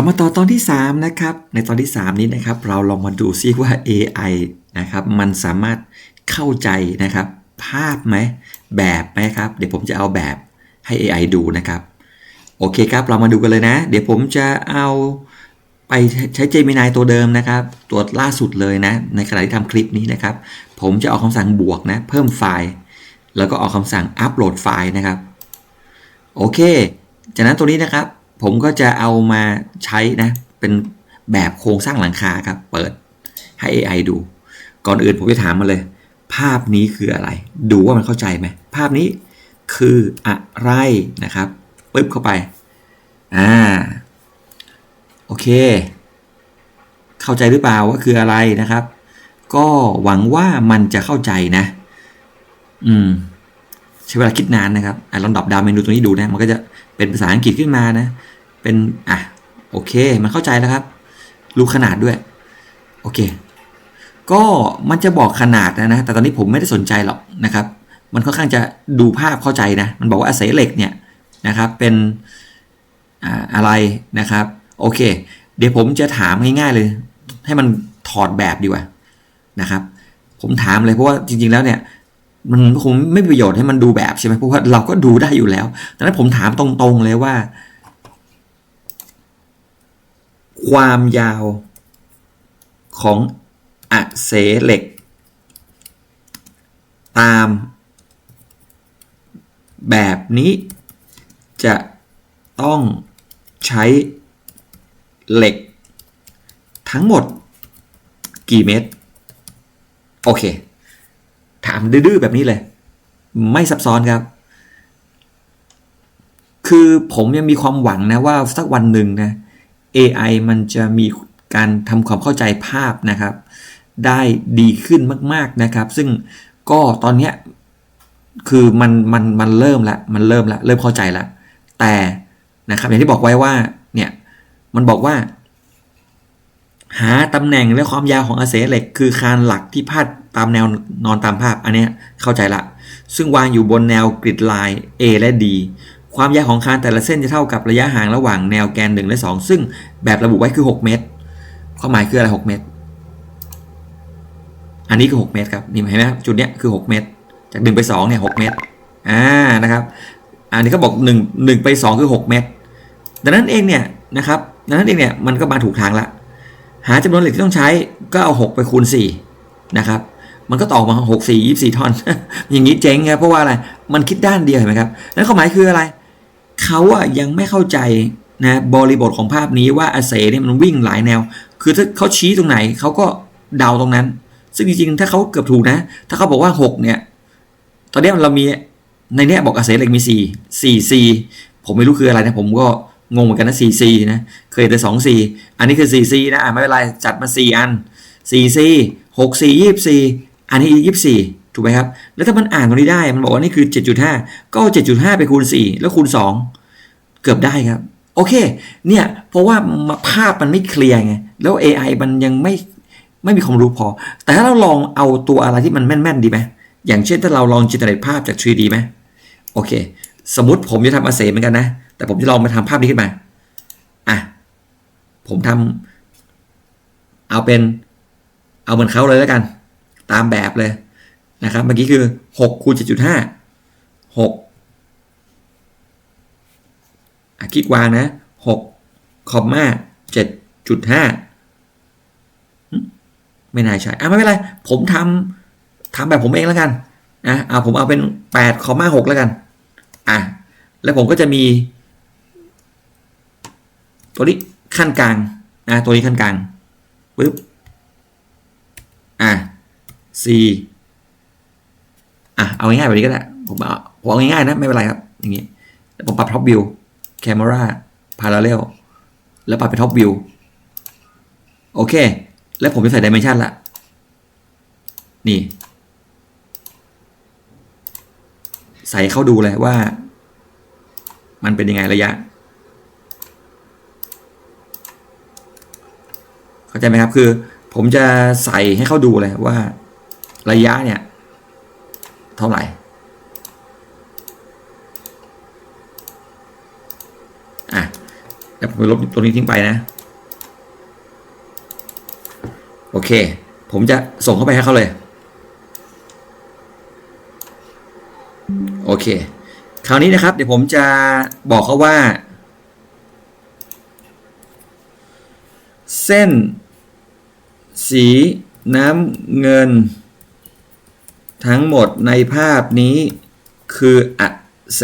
เรามาต่อตอนที่ 3 นะครับ ในตอนที่ 3 นี้นะครับ เราลองมาดูซิว่า AI นะครับ มันสามารถเข้าใจนะครับ ภาพไหมแบบไหมครับ เดี๋ยวผมจะเอาแบบให้ AI ดูนะครับ โอเคครับ เรามาดูกันเลยนะ เดี๋ยวผมจะเอาไปใช้ Gemini ตัวเดิมนะครับ ตัวล่าสุดเลยนะ ในขณะที่ทำคลิปนี้นะครับ ผมจะเอาคำสั่งบวกนะ เพิ่มไฟล์ แล้วก็เอาคำสั่งอัปโหลดไฟล์นะครับ โอเค จากนั้นตัวนี้นะครับ ผมก็จะเอามาใช้นะ เป็นแบบโครงสร้างหลังคาครับ เปิดให้ AI ดู ก่อนอื่นผมจะถามมาเลย ภาพนี้คืออะไร ดูว่ามันเข้าใจไหม ภาพนี้คืออะไรนะครับปึ๊บเข้าไปอ่าโอเค เข้าใจหรือเปล่าว่าคืออะไรนะครับ ก็หวังว่ามันจะเข้าใจนะ อืม ใช้เวลาคิดนานนะครับอะลองดับดาวเมนูตัวนี้ดูนะ มันก็จะเป็นภาษาอังกฤษขึ้นมานะ เป็น อะ โอเค มันเข้าใจแล้วครับ รู้ขนาดด้วย โอเค ก็มันจะบอกขนาดนะนะ แต่ตอนนี้ผมไม่ได้สนใจหรอกนะครับ มันค่อนข้างจะดูภาพเข้าใจนะ มันบอกว่าอาศัยเหล็กเนี่ยนะครับ เป็นอ่าอะไรนะครับ โอเค เดี๋ยวผมจะถามง่ายๆเลย ให้มันถอดแบบดีกว่านะครับ ผมถามเลยเพราะว่าจริงๆแล้วเนี่ย มันคงไม่มีประโยชน์ให้มันดูแบบใช่ไหมเพราะว่าเราก็ดูได้อยู่แล้วดังนั้นผมถามตรงๆเลยว่า ความยาวของอเสเหล็ก ตาม แบบนี้จะต้องใช้เหล็ก ทั้งหมดกี่เมตร โอเค ถามดื้อแบบนี้เลย ไม่ซับซ้อนครับ คือผมยังมีความหวังนะว่าสักวันหนึ่งนะ AI มันจะมีการทำความเข้าใจภาพนะครับ ได้ดีขึ้นมาก ๆนะครับ ซึ่งก็ตอนเนี้ยคือมันมันมันเริ่มละมันเริ่มละเริ่มเข้าใจละแต่นะครับอย่างที่บอกไว้ว่าเนี่ยมันบอกว่า หาตำแหน่งและความยาวของอาเสเหล็ก คือคานหลักที่พาดตามแนวนอนตามภาพ อันนี้เข้าใจละ ซึ่งวางอยู่บนแนวกริดไลน์ A และ D ความยาวของคานแต่ละเส้นจะเท่ากับระยะห่างระหว่างแนวแกน 1 และ 2 ซึ่งแบบระบุไว้คือ 6 เมตร ความหมายคืออะไร 6 เมตร อันนี้คือ 6 เมตรครับ นี่เห็นไหมครับ จุดเนี้ยคือ 6 เมตร จาก 1 ไป 2 เนี่ย 6 เมตร อ่า นะครับ อันนี้เขาบอก 1 1 ไป 2 คือ 6 เมตร ดังนั้นเองเนี่ยนะครับ ดังนั้นเองเนี่ย มันก็มาถูกทางละ หาจำนวนเหล็กที่ต้องใช้ก็เอา 6 ไปคูณ4นะครับมันก็ตออกมา 6 4 24ท่อน อย่างนี้เจ๊งครับเพราะว่าอะไรมันคิดด้านเดียวเห็นไหมครับนั่นความหมายคืออะไรเขาอะยังไม่เข้าใจนะบริบทของภาพนี้ว่าอาเสเนี่ยมันวิ่งหลายแนว คือถ้าเขาชี้ตรงไหนเขาก็เดาตรงนั้น ซึ่งจริงๆถ้าเขาเกือบถูกนะ ถ้าเขาบอกว่า 6 เนี่ย ตอนนี้เรามีในเนี้ยบอกอาเสเหล็กมี 4 4 4 ผมไม่รู้คืออะไรนะผมก็ งงเหมือนกันนะ4 4นะ เคยแต่2 4อันนี้คือ4 4นะอะไม่เป็นไร จัดมา 4 อัน4 4 6 4 24 อันนี้ 24 ถูกไหมครับ แล้วถ้ามันอ่านตรงนี้ได้ มันบอกว่านี่คือ 7.5 ก็เอา7.5 ไปคูณ 4 แล้วคูณ 2 เกือบได้ครับ โอเค เนี่ย เพราะว่าภาพมันไม่เคลียร์ไง แล้ว AI มันยังไม่ไม่มีความรู้พอ แต่ถ้าเราลองเอาตัวอะไรที่มันแม่น ๆ ดีไหม อย่างเช่นถ้าเราลองจินตนาการภาพจาก 3D ไหมโอเค สมมติผมจะทำอาเซเหมือนกันนะ แต่ผมจะลองมาทำภาพนี้ขึ้นมาอะผมทำเอาเป็น เอาเหมือนเขาเลยแล้วกัน ตามแบบเลยนะครับ เมื่อกี้คือ6คูณ7.5 6อะคลิกวางนะ6คอมมา7.5ไม่น่าใช่อะไม่เป็นไร ผมทำทำแบบผมเองแล้วกันนะเอาผมเอาเป็น8คอมมา6แล้วกัน อะ แล้วผมก็จะมี ตัวนี้ขั้นกลางนะตัวนี้ขั้นกลางปึ๊บอะ C อะเอาง่ายๆแบบนี้ก็ได้ผมเอาผมเอาง่ายๆนะไม่เป็นไรครับอย่างงี้ผมปรับท็อปวิวแคม e ราพาราเรลแล้วปรับเป็นท็อปวิวโอเค แล้วผมจะใส่ดิเมนชันละนี่ ใส่เข้าดูเลยว่า มันเป็นยังไงระยะ เข้าใจไหมครับ คือ ผมจะใส่ให้เขาดูเลยว่าระยะเนี่ย เท่าไหร่ อะเดี๋ยวผมลบตรงนี้ทิ้งไปนะ โอเค ผมจะส่งเข้าไปให้เขาเลย โอเค คราวนี้นะครับ เดี๋ยวผมจะบอกเขาว่า เส้น สีน้ำเงิน ทั้งหมดในภาพนี้ คืออะเส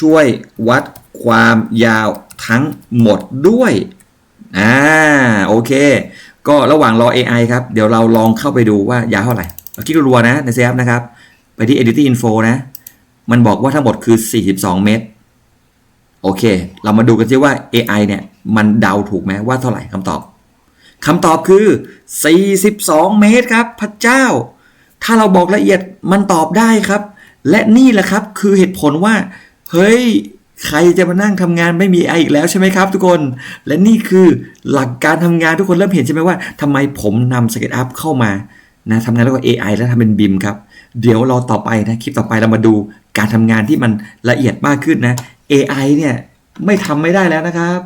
ช่วยวัดความยาวทั้งหมดด้วย อ่า โอเค ก็ระหว่างรอ AI ครับ เดี๋ยวเราลองเข้าไปดูว่ายาวเท่าไหร่เราคลิกรัวๆนะในเซฟนะครับ ไปที่ Editing Info นะ มันบอกว่าทั้งหมดคือ 42 เมตร โอเค เรามาดูกันซิว่า AI เนี่ย มันเดาถูกไหมว่าเท่าไหร่คำตอบคำตอบคือ 42 เมตรครับ พระเจ้า ถ้าเราบอกละเอียดมันตอบได้ครับ และนี่แหละครับคือเหตุผลว่า เฮ้ย ใครจะมานั่งทำงานไม่มีไออีกแล้วใช่ไหมครับทุกคน และนี่คือหลักการทำงานทุกคนเริ่มเห็นใช่ไหมว่าทำไมผมนำ SketchUp เข้ามานะทำงานแล้วก็ AI แล้วทำเป็นบิมครับ เดี๋ยวเราต่อไปนะคลิปต่อไปเรามาดูการทำงานที่มันละเอียดมากขึ้นนะ AI เนี่ยไม่ทำไม่ได้แล้วนะครับ